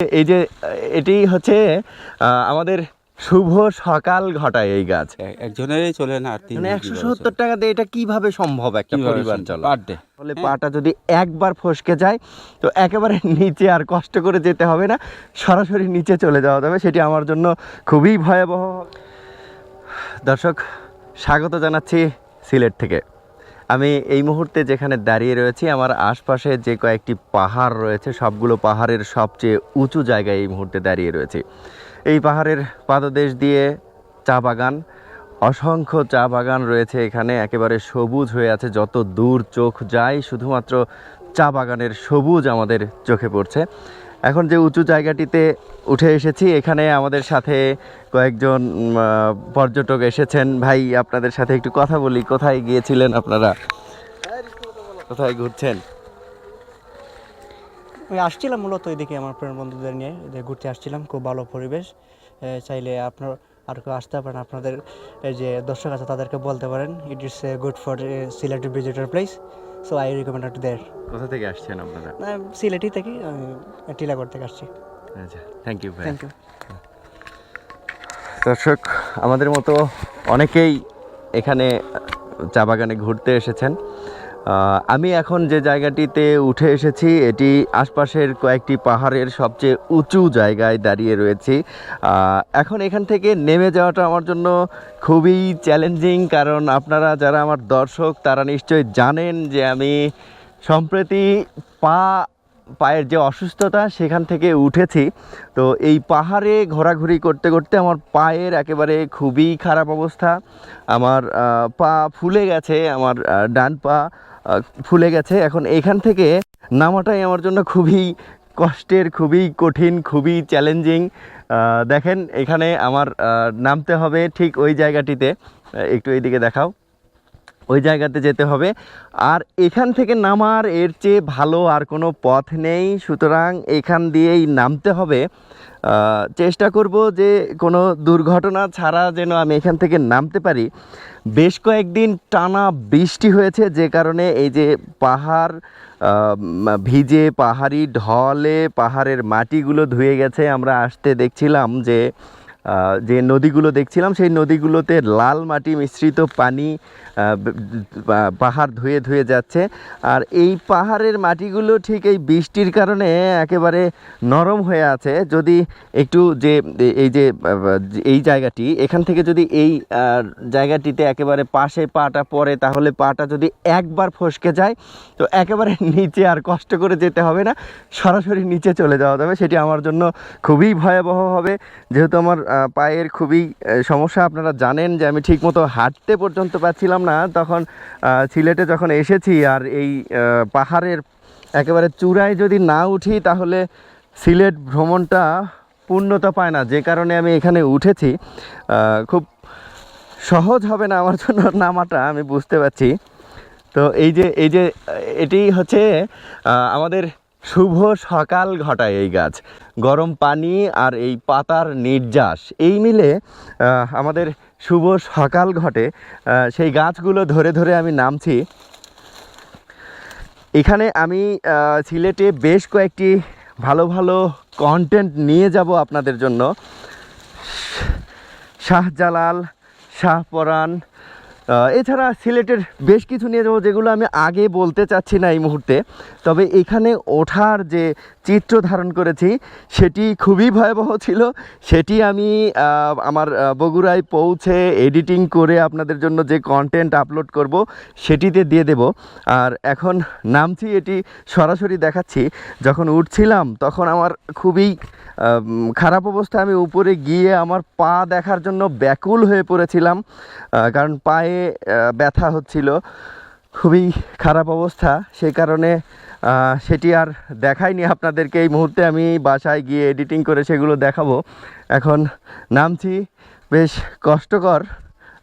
এই যে এটি হচ্ছে আমাদের শুভ সকাল ঘটায় এই গাছ। এক- একজনেরই চলে না আর তিন মানে একশো সত্তর টাকা দিয়ে এটা কীভাবে সম্ভব একটা পরিবার চলা? ফলে পাটা যদি একবার ফসকে যায় তো একেবারে নিচে আর কষ্ট করে যেতে হবে না সরাসরি নিচে চলে যাওয়া যাবে। সেটি আমার জন্য খুবই ভয়াবহ। দর্শক স্বাগত জানাচ্ছি সিলেট থেকে। আমি এই মুহূর্তে যেখানে দাঁড়িয়ে রয়েছি, আমার আশপাশে যে কয়েকটি পাহাড় রয়েছে, সবগুলো পাহাড়ের সবচেয়ে উঁচু জায়গায় এই মুহূর্তে দাঁড়িয়ে রয়েছি। এই পাহাড়ের পাদদেশ দিয়ে চা বাগান, অসংখ্য চা বাগান রয়েছে এখানে, একেবারে সবুজ হয়ে আছে, যত দূর চোখ যায়, শুধুমাত্র চা বাগানের সবুজ আমাদের চোখে পড়ছে। এখন যে উঁচু জায়গাটিতে উঠে এসেছি, এখানে আমাদের সাথে কয়েকজন পর্যটক এসেছেন। ভাই, আপনাদের সাথে একটু কথা বলি। কোথায় গিয়েছিলেন আপনারা? কোথায় ঘুরছেন? আমি আসছিলাম মূলত এদিকে আমার প্রিয় বন্ধুদের নিয়ে ঘুরতে আসছিলাম। খুব ভালো পরিবেশ। চাইলে আপনার, আর কেউ আসতে পারেন আপনাদের যে দর্শক আছে, তাদেরকে বলতে পারেন it is a good for Sylhet visitor place so I recommend to there কোথা থেকে আসছেন আপনারা? সিলেটি থেকে আমি টিলাগড় থেকে আসছি। আচ্ছা থ্যাংক ইউ থ্যাংক ইউ দর্শক আমাদের মতো অনেকেই এখানে চা বাগানে ঘুরতে এসেছেন। আমি এখন যে জায়গাটিতে উঠে এসেছি, এটি আশপাশের কয়েকটি পাহাড়ের সবচেয়ে উঁচু জায়গায় দাঁড়িয়ে রয়েছি। এখন এখান থেকে নেমে যাওয়াটা আমার জন্য খুবই চ্যালেঞ্জিং কারণ আপনারা যারা আমার দর্শক, তারা নিশ্চয়ই জানেন যে আমি সম্প্রতি পা, পায়ের যে অসুস্থতা, সেখান থেকে উঠেছি। তো এই পাহাড়ে ঘোরাঘুরি করতে করতে আমার পায়ের একেবারে খুবই খারাপ অবস্থা। আমার পা ফুলে গেছে, আমার ডান পা। ফুলে গেছে। এখন এখান থেকে নামাটাই আমার জন্য খুবই কষ্টের, খুবই কঠিন, খুবই চ্যালেঞ্জিং দেখেন, এখানে আমার নামতে হবে ঠিক ওই জায়গাটিতে। একটু এইদিকে দেখাও। ওই জায়গাতে যেতে হবে। আর এখান থেকে নামার এর চেয়ে ভালো আর কোনো পথ নেই। সুতরাং এখান দিয়েই নামতে হবে। চেষ্টা করব যে কোনো দুর্ঘটনা ছাড়া যেন আমি এখান থেকে নামতে পারি। বেশ কয়েকদিন টানা বৃষ্টি হয়েছে যে কারণে এই যে পাহাড় ভিজে পাহাড়ি ঢলে পাহাড়ের মাটিগুলো ধুয়ে গেছে। আমরা আসতে দেখছিলাম যে যে নদীগুলো দেখছিলাম, সেই নদীগুলোতে লাল মাটি মিশ্রিত পানি পাহাড় ধুয়ে ধুয়ে যাচ্ছে। আর এই পাহাড়ের মাটিগুলো ঠিক এই বৃষ্টির কারণে একেবারে নরম হয়ে আছে। যদি একটু যে, এই যে এই জায়গাটি, এখান থেকে যদি এই জায়গাটিতে একেবারে পাশে পাটা পড়ে, তাহলে পাটা যদি একবার ফসকে যায়, তো একেবারে নিচে আর কষ্ট করে যেতে হবে না। সরাসরি নিচে চলে যাওয়া যাবে। সেটি আমার জন্য খুবই ভয়াবহ হবে। যেহেতু আমার পায়ের খুবই সমস্যা। আপনারা জানেন যে আমি ঠিকমতো হাঁটতে পর্যন্ত পাচ্ছিলাম না। তখন সিলেটে যখন এসেছি আর এই পাহাড়ের একেবারে চূড়ায় যদি না উঠি, তাহলে সিলেট ভ্রমণটা পূর্ণতা পায় না। যে কারণে আমি এখানে উঠেছি। খুব সহজ হবে না আমার জন্য নামাটা, আমি বুঝতে পারছি। তো এই যে এই যে, এটি হচ্ছে আমাদের শুভ সকাল ঘটায় এই গাছ। গরম পানি আর এই পাতার নির্যাস এই মিলে আমাদের শুভ সকাল ঘটে। সেই গাছগুলো ধরে ধরে আমি নামছি। এখানে আমি সিলেটে বেশ কয়েকটি ভালো ভালো কন্টেন্ট নিয়ে যাব আপনাদের জন্য। শাহজালাল শাহপরান আহ, এছাড়া সিলেটের বেশ কিছু নিয়ে যাব, যেগুলো আমি আগে বলতে চাচ্ছি না এই মুহূর্তে। তবে এখানে ওঠার যে চিত্র ধারণ করেছি, সেটি খুবই ভয়াবহ ছিল। সেটি আমি আমার বগুড়ায় পৌঁছে এডিটিং করে আপনাদের জন্য যে কন্টেন্ট আপলোড করব, সেটিতে দিয়ে দেব। আর এখন নামছি এটি সরাসরি দেখাচ্ছি। যখন উঠছিলাম, তখন আমার খুবই খারাপ অবস্থা আমি উপরে গিয়ে আমার পা দেখার জন্য ব্যাকুল হয়ে পড়েছিলাম। কারণ পায়ে ব্যথা হচ্ছিল। খুবই খারাপ অবস্থা। সেই কারণে সেটি আর দেখাইনি আপনাদেরকে। এই মুহূর্তে আমি বাসায় গিয়ে এডিটিং করে সেগুলো দেখাবো। এখন নামছি বেশ কষ্টকর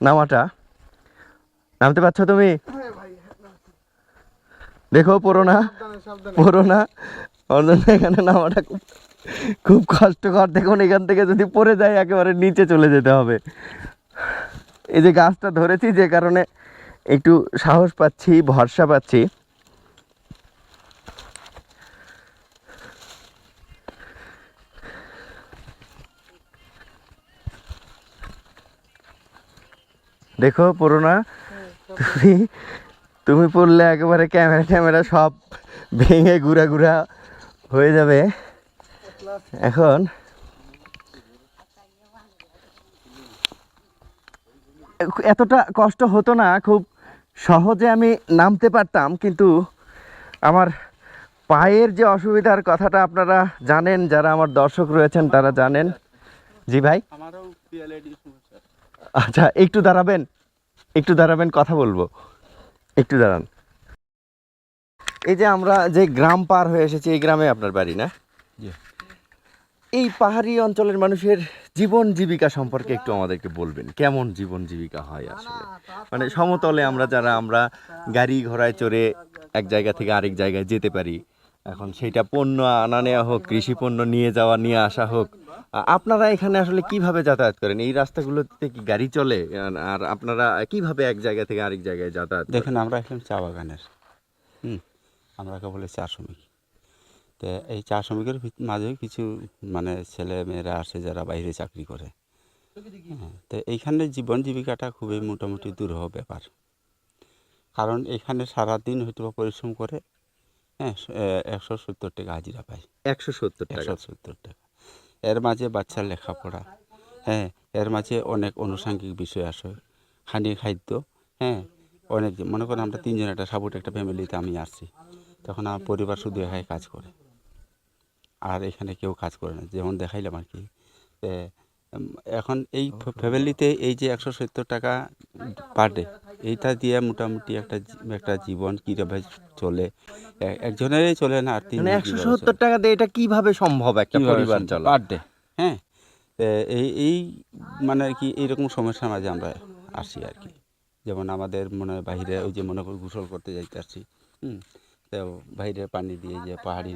নামাটা। নামতে পারছ তুমি? দেখো পড়ো না পড়ো না ওর এখানে নামাটা খুব খুব কষ্টকর। দেখুন, এখান থেকে যদি পড়ে যায়, একেবারে নিচে চলে যেতে হবে। এই যে গাছটা ধরেছি, যে কারণে একটু সাহস পাচ্ছি, ভরসা পাচ্ছি। দেখো পুরোনা, তুমি তুমি পড়লে একেবারে ক্যামেরা, ট্যামেরা সব ভেঙে ঘুরা ঘুরা হয়ে যাবে। এখন এতটা কষ্ট হতো না খুব সহজে আমি নামতে পারতাম কিন্তু আমার পায়ের যে অসুবিধার কথাটা আপনারা জানেন যারা আমার দর্শক রয়েছেন তারা জানেন। জি ভাই। আচ্ছা একটু দাঁড়াবেন একটু দাঁড়াবেন কথা বলব। একটু দাঁড়ান। এই যে আমরা যে গ্রাম পার হয়ে এসেছি এই গ্রামে আপনার বাড়ি না। এই পাহাড়ি অঞ্চলের মানুষের জীবন জীবিকা সম্পর্কে একটু আমাদেরকে বলবেন। কেমন জীবন জীবিকা হয় আসলে? মানে সমতলে আমরা যারা, আমরা গাড়ি ঘোড়ায় চড়ে এক জায়গা থেকে আরেক জায়গায় যেতে পারি। এখন সেইটা পণ্য আনা নেওয়া হোক, কৃষি পণ্য নিয়ে যাওয়া, নিয়ে আসা হোক আপনারা এখানে আসলে কীভাবে যাতায়াত করেন? এই রাস্তাগুলোতে কি গাড়ি চলে? আর- আপনারা কীভাবে এক জায়গা থেকে আরেক জায়গায় যাতায়াত? দেখেন, আমরা এখানে চা বাগানের। হুম আমরাকে বলে চা শ্রমিক। তো এই চা শ্রমিকের মাঝেও কিছু মানে ছেলে মেয়েরা আসে যারা বাইরে চাকরি করে। হ্যাঁ, তো এইখানে জীবন জীবিকাটা খুবই মোটামুটি দুরূহ ব্যাপার। কারণ এখানে সারাদিন হয়তো বা পরিশ্রম করে হ্যাঁ একশো সত্তর টাকা হাজিরা পায়। একশো সত্তর একশো সত্তর টাকা। এর মাঝে বাচ্চার লেখাপড়া হ্যাঁ এর মাঝে অনেক আনুষঙ্গিক বিষয় আসে। খানি খাদ্য হ্যাঁ অনেক মনে করেন আমরা তিনজন একটা সাপোর্ট একটা ফ্যামিলিতে আমি আসছি তখন আমার পরিবার শুধু একাই কাজ করে। আর এখানে কেউ কাজ করে না যেমন দেখাইলাম আর কি। এখন এই ফ্যামিলিতে এই যে একশো সত্তর টাকা পার ডে এইটা দিয়ে মোটামুটি একটা একটা জীবন কীভাবে চলে? একজনেরই চলে না আর তিন মানে একশো সত্তর টাকা দিয়ে এটা কীভাবে সম্ভব একটা পরিবার চলা পার ডে হ্যাঁ। এই এই মানে আর কি এইরকম সমস্যার মাঝে আমরা আসি আর কি। যেমন আমাদের মনে হয় বাইরে ওই যে মনে করি গোসল করতে যাইতে আসছি। হুম। বাইরে পানি দিয়ে যে পাহাড়ি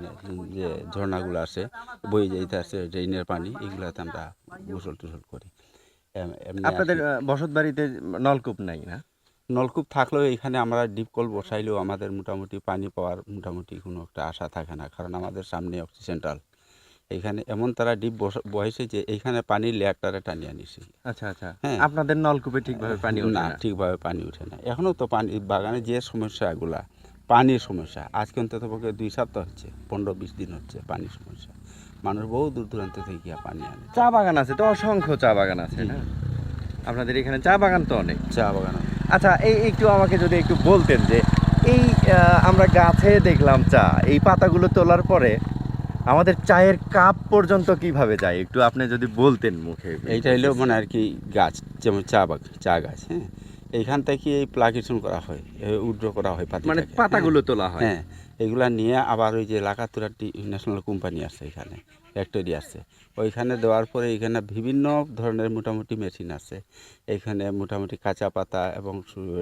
যে ঝর্ণাগুলো আসে বয়ে যাইতে আসে ড্রেনের পানি এগুলাতে আমরা গোসল টুসল করি। আপনাদের বসত বাড়িতে নলকূপ নাই না? নলকূপ থাকলেও এখানে আমরা ডিপ কল বসাইলেও আমাদের মোটামুটি পানি পাওয়ার মোটামুটি কোনো একটা আশা থাকে না কারণ আমাদের সামনে অক্সিজেন সেন্ট্রাল এখানে এমন তারা ডিপ বসেছে যে এইখানে পানির লেয়ারটারে টানিয়ে নিছে আচ্ছা আচ্ছা। হ্যাঁ। আপনাদের নলকূপে ঠিকভাবে পানি না না? ঠিকভাবে পানি ওঠে না। এখনও তো পানি বাগানে যে সমস্যাগুলা পানির সমস্যা। আজকে অন্তত পক্ষে দুই সপ্তাহ হচ্ছে পনেরো বিশ দিন হচ্ছে পানির সমস্যা। মানুষ বহু দূর দূরান্ত থেকে গিয়া পানি আনে। চা বাগান আছে তো অসংখ্য চা বাগান আছে না? আপনাদের এখানে চা বাগান তো অনেক। চা বাগান আচ্ছা এই একটু আমাকে যদি একটু বলতেন যে এই আমরা গাছে দেখলাম চা এই পাতাগুলো তোলার পরে আমাদের চায়ের কাপ পর্যন্ত কীভাবে যায়? একটু আপনি যদি বলতেন মুখে। এইটা হলো মানে আর কি গাছ যেমন চা বাগ চা গাছ হ্যাঁ? এইখান থেকে এই প্লাকেশন করা হয় উড্র করা হয় মানে হ্যাঁ। পাতাগুলো তোলা হয়। হ্যাঁ এগুলা নিয়ে আবার ওই যে লাকাতুরা টি ন্যাশনাল কোম্পানি আছে এখানে ফ্যাক্টরি আছে। ওইখানে দেওয়ার পরে এখানে বিভিন্ন ধরনের মোটামুটি মেশিন আছে। এখানে মোটামুটি কাঁচা পাতা এবং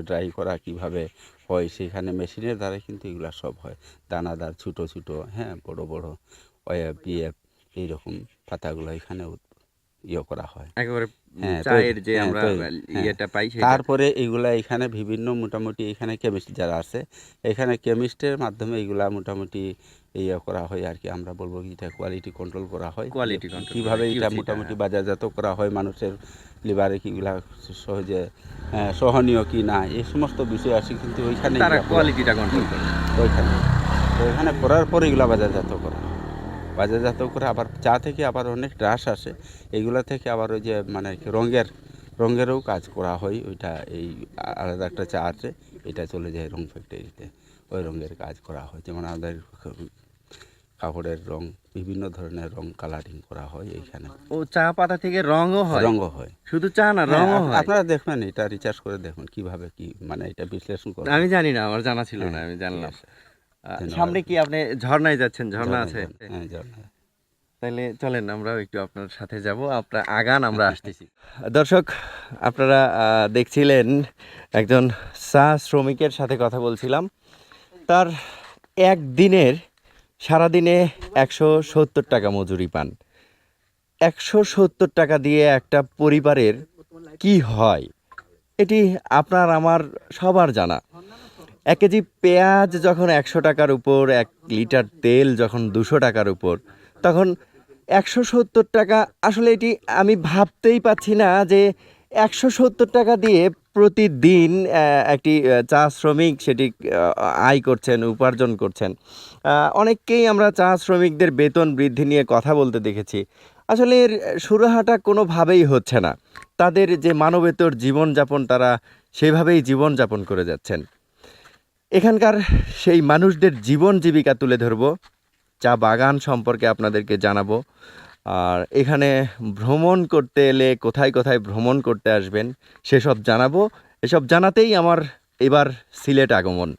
ড্রাই করা কীভাবে হয় সেখানে মেশিনের দ্বারা কিন্তু এগুলা সব হয়। দানাদার ছোটো ছোটো হ্যাঁ বড় বড় ওয়েব বিএফ এইরকম পাতাগুলো এখানে ইয়ে করা হয় একেবারে হ্যাঁ, চায়ের যে হ্যাঁ, আমরা হ্যাঁ। ইয়েটা পাই তারপরে এইগুলা এখানে বিভিন্ন মোটামুটি এখানে কেমিস্ট যারা আছে এখানে কেমিস্টের মাধ্যমে এইগুলা মোটামুটি ইয়ে করা হয় আর কি আমরা বলব কি এটা কোয়ালিটি কন্ট্রোল করা হয় কোয়ালিটি control কীভাবে এটা মোটামুটি। বাজারজাত করা হয় মানুষের লিভারে কিগুলা সহজে সহনীয় কি না এই সমস্ত বিষয় আছে কিন্তু ওইখানে কোয়ালিটিটা কন্ট্রোল করে ওইখানে ওইখানে করার পরে এগুলা বাজারজাত করা হয়। বাজারজাত করে আবার চা থেকে আবার অনেক রাস আসে। এগুলা থেকে আবার ওই যে মানে রঙের রঙেরও কাজ করা হয়। ওইটা এই আলাদা একটা চা আছে এটা চলে যায় রং ফ্যাক্টরিতে ওই রঙের কাজ করা হয়। যেমন আমাদের কাপড়ের রং বিভিন্ন ধরনের রং কালারিং করা হয় এইখানে। ও চা পাতা থেকে রঙও হয়? রঙও হয়। শুধু চা না হ্যাঁ, হয়? আপনারা দেখবেন এটা রিচার্জ করে দেখুন কীভাবে কি মানে এটা বিশ্লেষণ করে আমি জানি না আমার জানা ছিল না হ্যাঁ, আমি জানলাম। সামনে কি আপনি ঝর্ণায় যাচ্ছেন? ঝর্ণা আছে? হ্যাঁ ঝর্ণা তাহলে চলেন আমরাও একটু আপনার সাথে যাব। আপনার আগান আমরা আসতেছি। দর্শক আপনারা দেখছিলেন একজন চা শ্রমিকের সাথে কথা বলছিলাম। তার একদিনের সারাদিনে একশো সত্তর টাকা মজুরি পান। একশো সত্তর টাকা দিয়ে একটা পরিবারের কি হয়? এটি আপনার আমার সবার জানা। এক কেজি পেঁয়াজ যখন একশো টাকার উপর, এক লিটার তেল যখন দুশো টাকার উপর, তখন একশো সত্তর টাকা। আসলে এটি আমি ভাবতেই পাচ্ছি না যে একশো সত্তর টাকা দিয়ে প্রতিদিন একটি চা শ্রমিক সেটি আয় করছেন, উপার্জন করছেন। অনেককেই আমরা চা শ্রমিকদের বেতন বৃদ্ধি নিয়ে কথা বলতে দেখেছি। আসলে এর সুরাহাটা কোনোভাবেই হচ্ছে না। তাদের যে মানবেতর জীবনযাপন, তারা সেভাবেই জীবনযাপন করে যাচ্ছেন। এখানকার সেই মানুষদের জীবন জীবিকা তুলে ধরব, চা বাগান সম্পর্কে আপনাদেরকে জানাব। আর এখানে ভ্রমণ করতে এলে কোথায় কোথায় ভ্রমণ করতে আসবেন, সেসব জানাব। এসব জানাতেই আমার এবার সিলেট আগমন।